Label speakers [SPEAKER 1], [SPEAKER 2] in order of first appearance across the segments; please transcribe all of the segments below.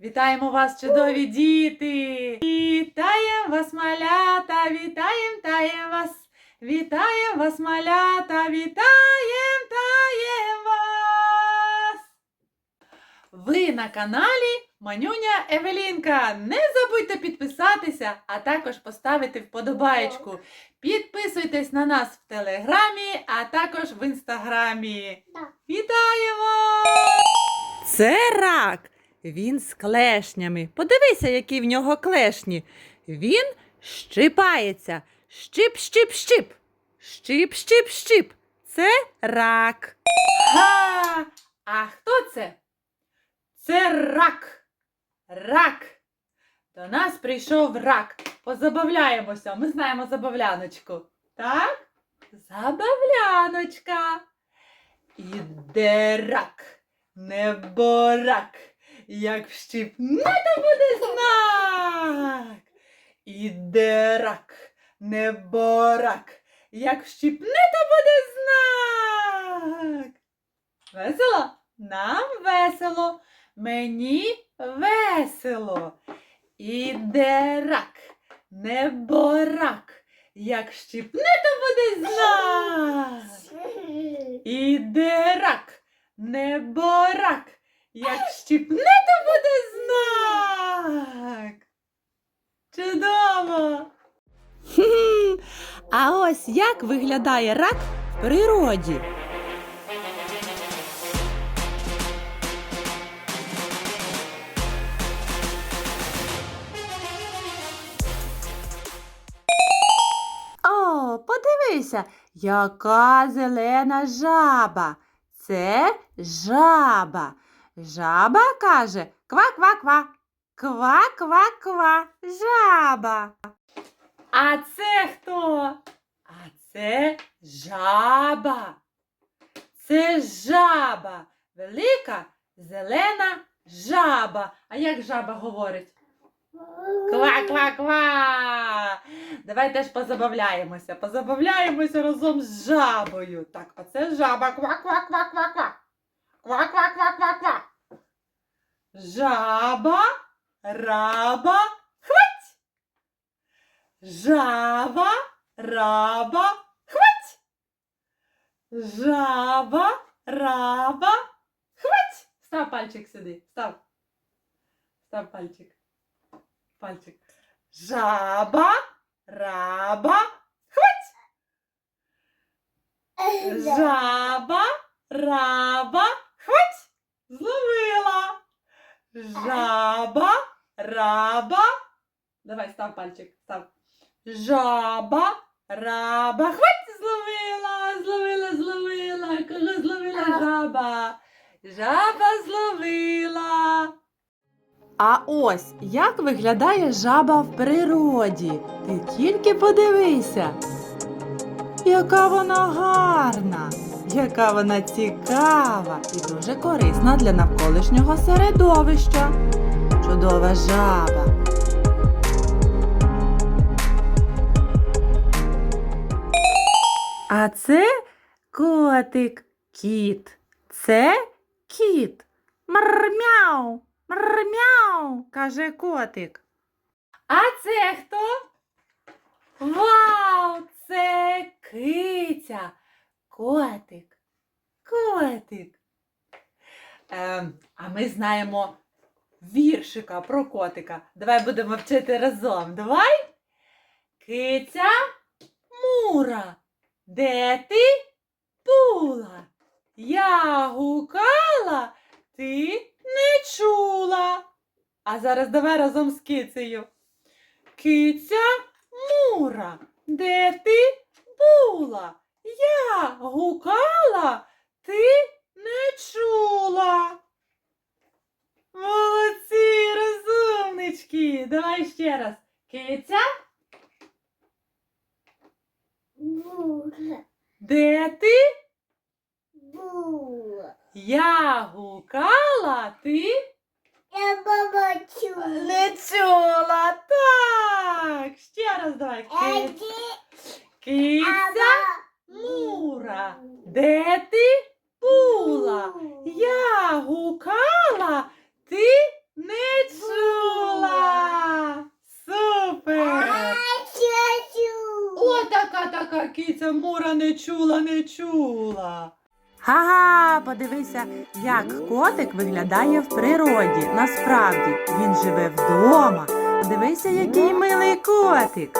[SPEAKER 1] Вітаємо вас, чудові діти! Вітаємо вас, малята! Вітаємо, таєм вас! Вітаємо вас, малята! Вітаємо, таєм вас! Ви на каналі Манюня Евелінка. Не забудьте підписатися, а також поставити вподобаєчку. Підписуйтесь на нас в телеграмі, а також в інстаграмі. Вітаємо! Це рак. Він з клешнями. Подивися, які в нього клешні. Він щипається. Щип, щип, щип. Щип, щип, щип. Це рак. Га! А хто це? Це рак. Рак. До нас прийшов рак. Позабавляємося. Ми знаємо забавляночку. Так? Забавляночка. Іде рак, неборак, як вщипне, то буде знак. Іде рак, неборак, як вщипне, то буде знак. Весело? Нам весело, мені весело. Іде рак, неборак, як щипне, то буде знак. Іде рак, неборак, як щіпне, то буде знак. Чудово! А ось як виглядає рак в природі. Подивися, яка зелена жаба. Це жаба. Жаба каже ква-ква-ква. Ква-ква-ква. Жаба. А це хто? А це жаба. Це жаба. Велика зелена жаба. А як жаба говорить? Ква-ква-ква! Давай теж позабавляємося. Позабавляємося разом з жабою. Так, оце жаба. Ква-ква-ква-ква-ква. Ква-ква-ква-ква-ква. Жаба, раба, хвать! Жаба, раба, хвать! Жаба, раба, хвать! Став пальчик сюди. Став. Став пальчик. Пальчик. Жаба, раба, хвать! Жаба, раба, хвать! Зловила. Жаба, раба. Давай, став пальчик, став. Жаба, раба, хвать! Зловила, зловила, зловила. Кого зловила жаба? Жаба зловила. А ось як виглядає жаба в природі. Ти тільки подивися. Яка вона гарна, яка вона цікава і дуже корисна для навколишнього середовища. Чудова жаба. А це котик, кіт. Це кіт. Мрмяу, мрмяу, каже котик. А це хто? Вау, це киця. Котик. Котик. Ем, а ми знаємо віршика про котика. Давай будемо вчити разом. Давай. Киця Мура. Де ти була? Я гукала, ти не чула. А зараз давай разом з кицею. Киця Мура, де ти була? Я гукала, ти не чула. Молодці, розумнички. Давай ще раз. Киця,
[SPEAKER 2] Бура,
[SPEAKER 1] де ти? Я гукала ти.
[SPEAKER 2] Я баба чула.
[SPEAKER 1] Не чула. Так. Ще раз давай. Ки... Киця мура. Де ти була? Я гукала, ти не чула. Супер! О, така киця мура не чула, не чула.
[SPEAKER 3] Ага, подивися, як котик виглядає в природі. Насправді він живе вдома. Дивися, який милий котик.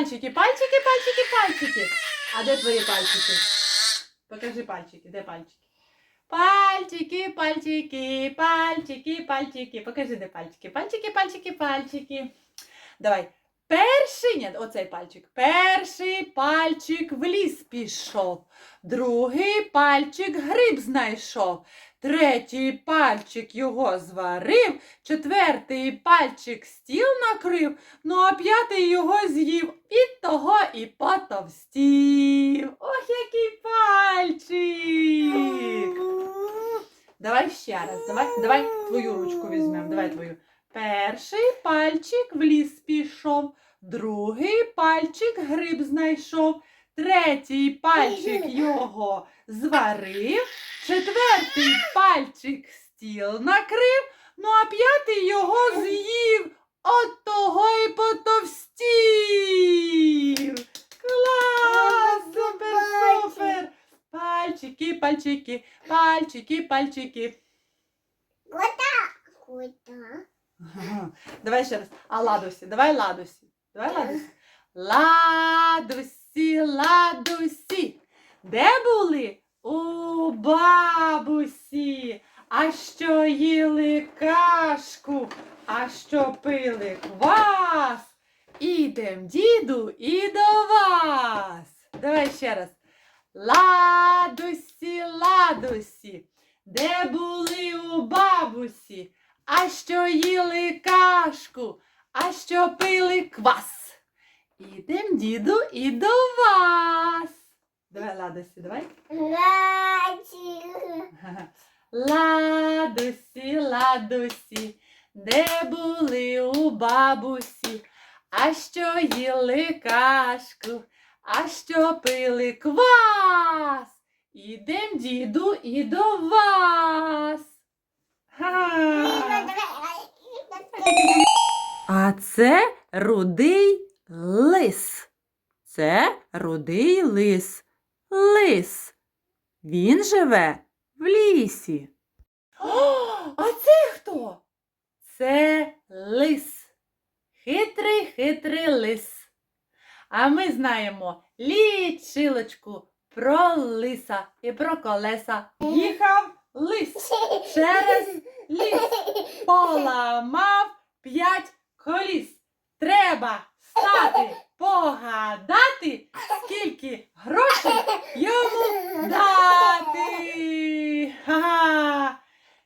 [SPEAKER 1] Пальчики. Пальчики, пальчики, пальчики. А де твої пальчики? Покажи пальчики, де пальчики? Пальчики, пальчики, пальчики, пальчики. Покажи, де пальчики. Пальчики, пальчики, пальчики. Давай. Перший, ні, оцей пальчик. Перший пальчик в ліс пішов. Другий пальчик гриб знайшов. Третій пальчик його зварив. Четвертий пальчик стіл накрив. Ну, а п'ятий його з'їв, від того і потовстів. Ох, який пальчик! Давай ще раз, давай, давай твою ручку візьмемо, давай твою. Перший пальчик в ліс пішов, другий пальчик гриб знайшов, третій пальчик його зварив, четвертий пальчик стіл накрив, ну а п'ятий його з'їв. От того і потовстів. Клас! Супер, супер! Пальчики, пальчики, пальчики, пальчики. Ага. Давай ще раз. А ладусі, давай ладусі. Давай ладусі. Ладусі, ладусі. Де були? У бабусі. А що їли кашку, а що пили квас. Ідем, діду, і до вас. Давай ще раз. Ладусі, ладусі. Де були у бабусі? А що їли кашку, а що пили квас. Ідем, діду, і до вас. Давай, Ладосі, давай.
[SPEAKER 2] Лачик.
[SPEAKER 1] Ладусі, ладусі, де були у бабусі, а що їли кашку, а що пили квас. Ідем, діду, і до вас.
[SPEAKER 3] А це рудий лис. Це рудий лис. Лис. Він живе в лісі.
[SPEAKER 1] О, а це хто? Це лис. Хитрий, хитрий лис. А ми знаємо лічилочку про лиса і про колеса. Їхав лис через ліс. Поламав п'ять коліс. Треба стати, погадати, скільки грошей йому дати. Ха-ха.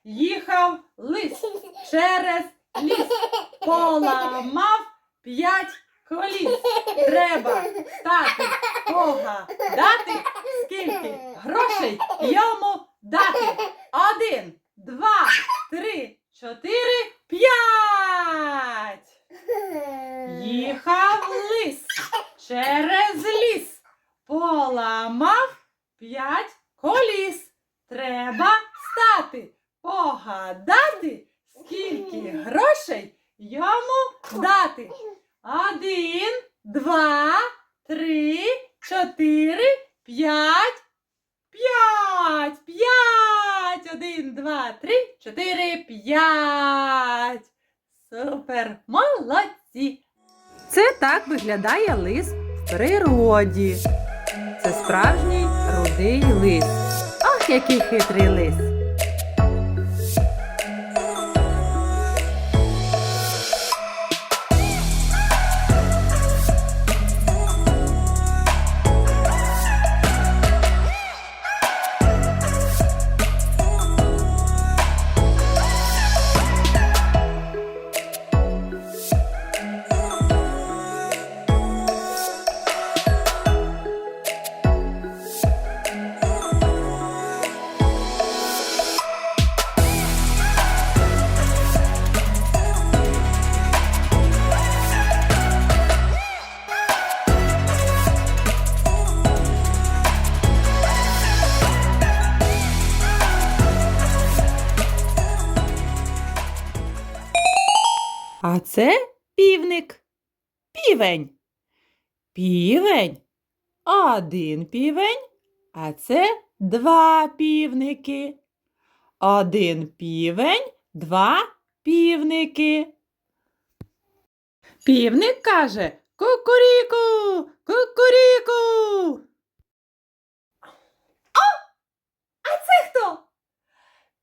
[SPEAKER 1] Їхав лис через ліс. Поламав п'ять коліс. Треба стати, погадати, скільки грошей йому дати. Один, два, три, чотири, п'ять. Їхав лис через ліс. Поламав п'ять коліс. Треба стати, погадати, скільки грошей йому дати. Один, два, три, чотири, п'ять. П'ять, п'ять. Один, два, три, чотири, п'ять. Супер, молодці.
[SPEAKER 3] Це так виглядає лис в природі. Це справжній рудий лис. Ах, який хитрий лис! Півень. Півень. Один півень, а це два півники. Один півень, два півники. Півник каже Кукуріку, кукуріку.
[SPEAKER 1] А це хто?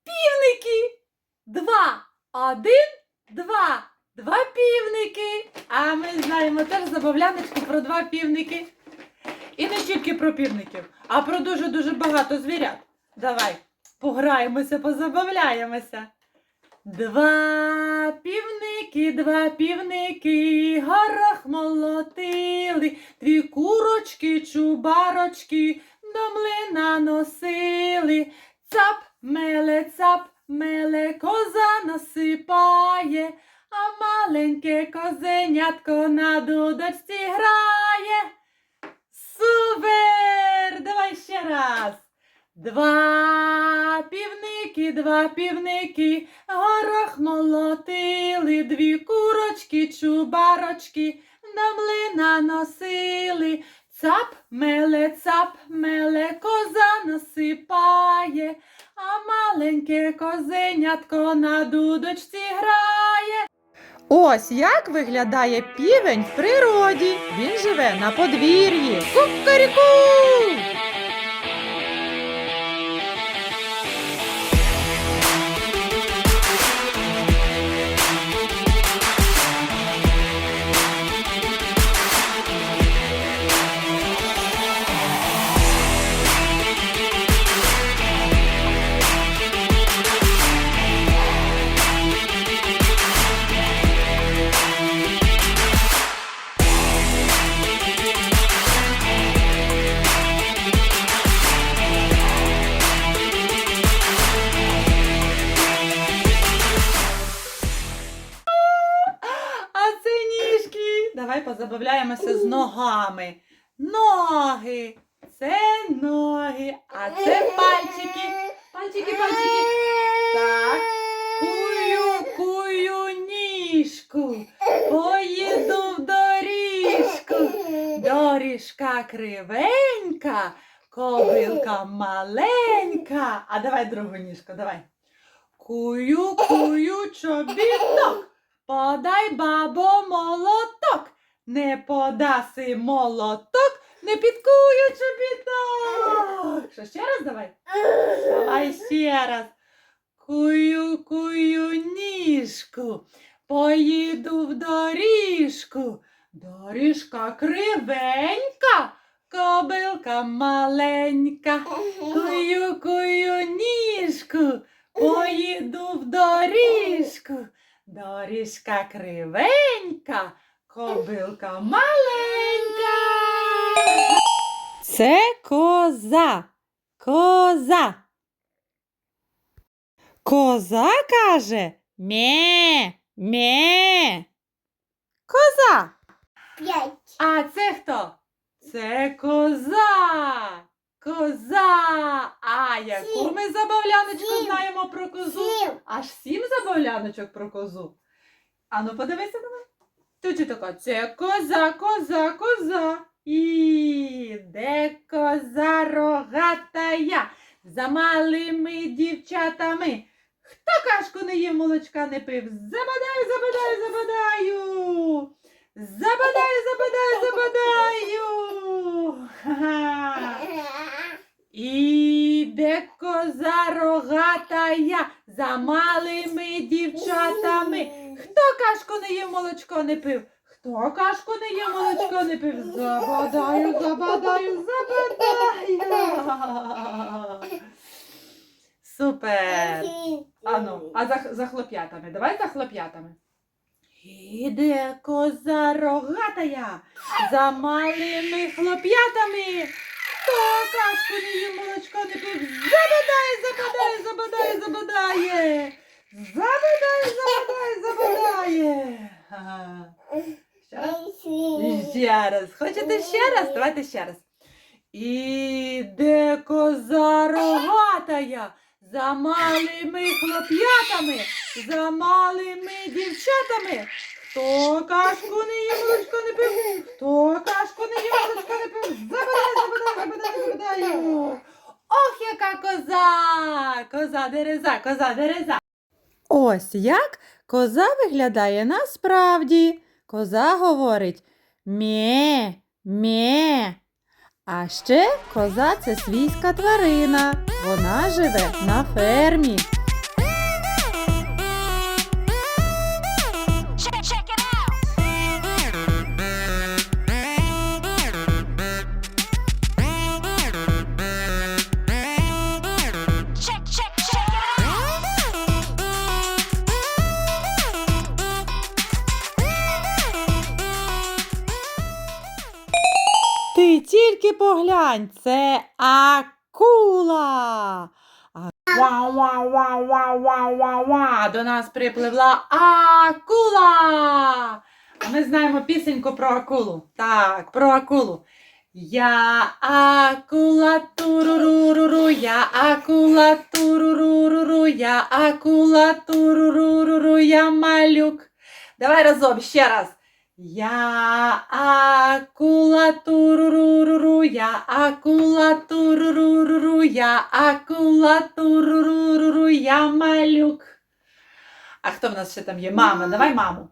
[SPEAKER 1] Півники. Два. Один, два. Два півники. А ми знаємо теж забавляночку про два півники. І не тільки про півників, а про дуже-дуже багато звірят. Давай пограємося, позабавляємося. Два півники, два півники, горох молотили, дві курочки, чубарочки до млина носили.
[SPEAKER 3] Ось як виглядає півень в природі. Він живе на подвір'ї. Кукаріку!
[SPEAKER 1] Ніжку. Поїду в доріжку. Доріжка кривенька, кобилка маленька. А давай другу ніжку, давай. Кую, кую, чобіток. Подай, бабо, молоток. Не подаси молоток, не підкую чобіток. Що ще раз давай? Давай ще раз. Кую, кую ніжку, поїду в доріжку. Доріжка кривенька, кобилка маленька. Кую, кую ніжку, поїду в доріжку. Доріжка кривенька, кобилка маленька.
[SPEAKER 3] Це коза. Коза. Коза каже ме, ме. Коза.
[SPEAKER 2] П'ять.
[SPEAKER 1] А це хто? Це коза. Коза. А яку
[SPEAKER 2] Сім.
[SPEAKER 1] ми забавляночку
[SPEAKER 2] Сім.
[SPEAKER 1] знаємо про козу?
[SPEAKER 2] Сім.
[SPEAKER 1] Аж сім забавляночок про козу. Ану, подивися на мене. Ти чи така? Це коза, коза, коза. І де коза рогатая за малими дівчатами. Хто кашку не їв, молочка не пив? Забадаю, забадаю, забадаю. Забадаю, забадаю, забадаю. Ха-ха. Іде коза рогатая за малими дівчатами. Хто кашку не їв, молочко не пив? Хто кашку не їв, молочко не пив? Забадаю, забадаю, забадаю. Супер. Ану, а за, за хлоп'ятами. Давай за хлоп'ятами. Іде коза рогатая за малими хлоп'ятами. Хто кашку не їв, молочко не пив? Забадає, забадає, забадає, забадає. Забадає, забадає, забадає. Ага. Ще раз. Хочете ще раз? Давайте ще раз. Іде коза рогатая за малими хлоп'ятами, за малими дівчатами. Хто кашку не їв, молочко не пив, хто кашку не їв, молочко не пив, забирай, забирай, забирай, забирай. Ох, яка коза! Коза дереза, коза дереза.
[SPEAKER 3] Ось як коза виглядає насправді. Коза говорить мє, мє. А ще коза це свійська тварина. Вона живе на фермі. Поглянь, це акула.
[SPEAKER 1] Вау. До нас припливла акула. А ми знаємо пісеньку про акулу. Так, про акулу. Я акула туруруруру, я акула туруруруру, я акула туруруруру, я малюк. Давай разом ще раз. Я акула туруруруру, я акула туруруруру, я акула туруруруру, я малюк. А хто в нас ще там є? Мама, давай маму.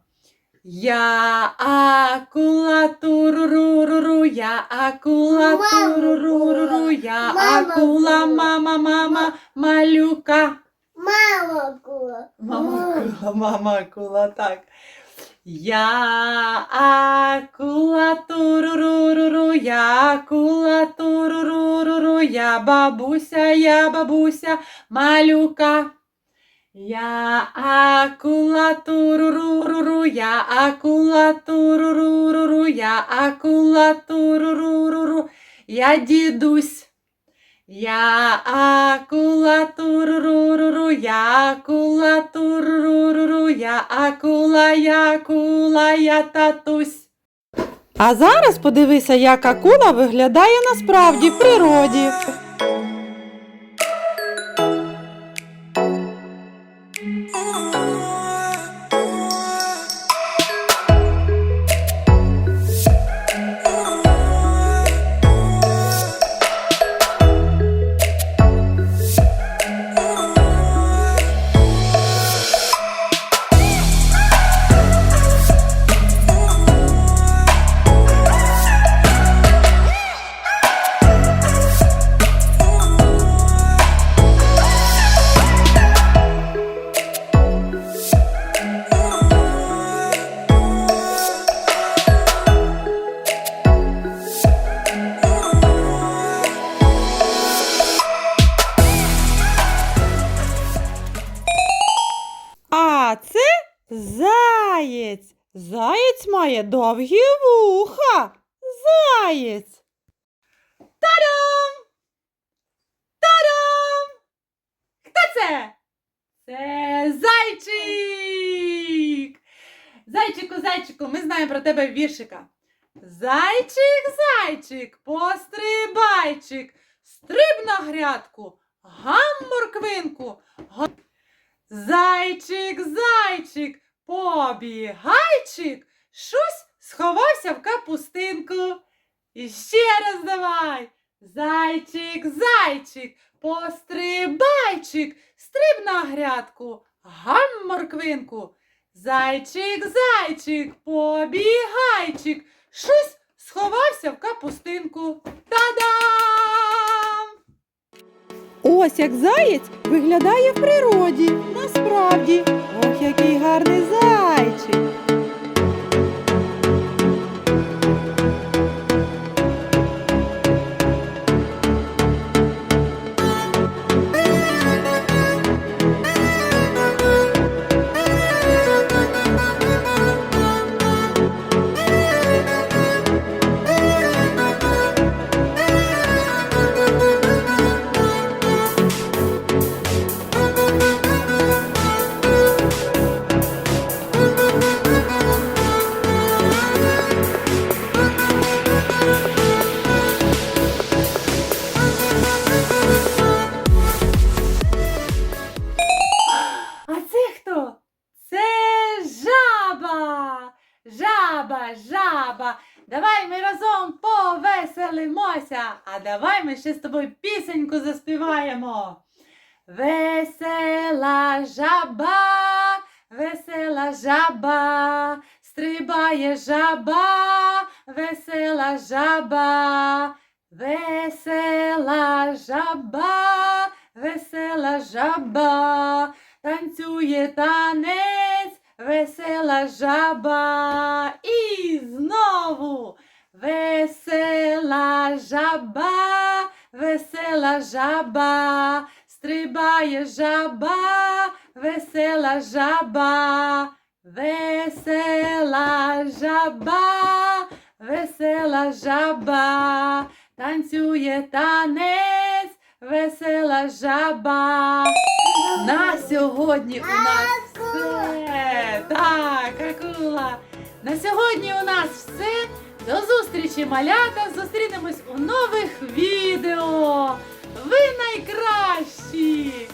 [SPEAKER 1] Я акула туруруруру, я акула
[SPEAKER 2] Мама,
[SPEAKER 1] туруруруру, я акула,
[SPEAKER 2] мама.
[SPEAKER 1] мама, малюка.
[SPEAKER 2] Мама кула.
[SPEAKER 1] Мама акула, мама акула, так. Я акула туруруруру, я акула туруруруру, я бабуся, я бабуся, малюка. Я акула туруруруру, я акула туруруруру, я акула туруруруру, я дідусь. Я акула туруруру, я акула туруруру, я акула, я акула, я татусь.
[SPEAKER 3] А зараз подивися, як акула виглядає насправді в природі. Довгі вуха. Заєць.
[SPEAKER 1] Та-дам! Та-дам! Хто це? Це зайчик! Зайчику, зайчику, ми знаємо про тебе віршика. Зайчик, зайчик, пострибайчик, стриб на грядку, гам морквинку. Зайчик, зайчик, побігайчик, щось сховався в капустинку. І ще раз давай. Зайчик, зайчик, пострибайчик, стриб на грядку, гам морквинку. Зайчик, зайчик, побігайчик, щось сховався в капустинку. Та-дам!
[SPEAKER 3] Ось як заєць виглядає в природі. Насправді. Ох, який гарний зайчик.
[SPEAKER 1] Стрибає жаба, весела жаба, весела жаба, весела жаба, танцює танець, весела жаба. І знову весела жаба, весела жаба, стрибає жаба, весела жаба, весела жаба, весела жаба, танцює танець, весела жаба. На сьогодні у нас все. Так, акула. На сьогодні у нас все. До зустрічі, малята! Зустрінемось у нових відео. Ви найкращі!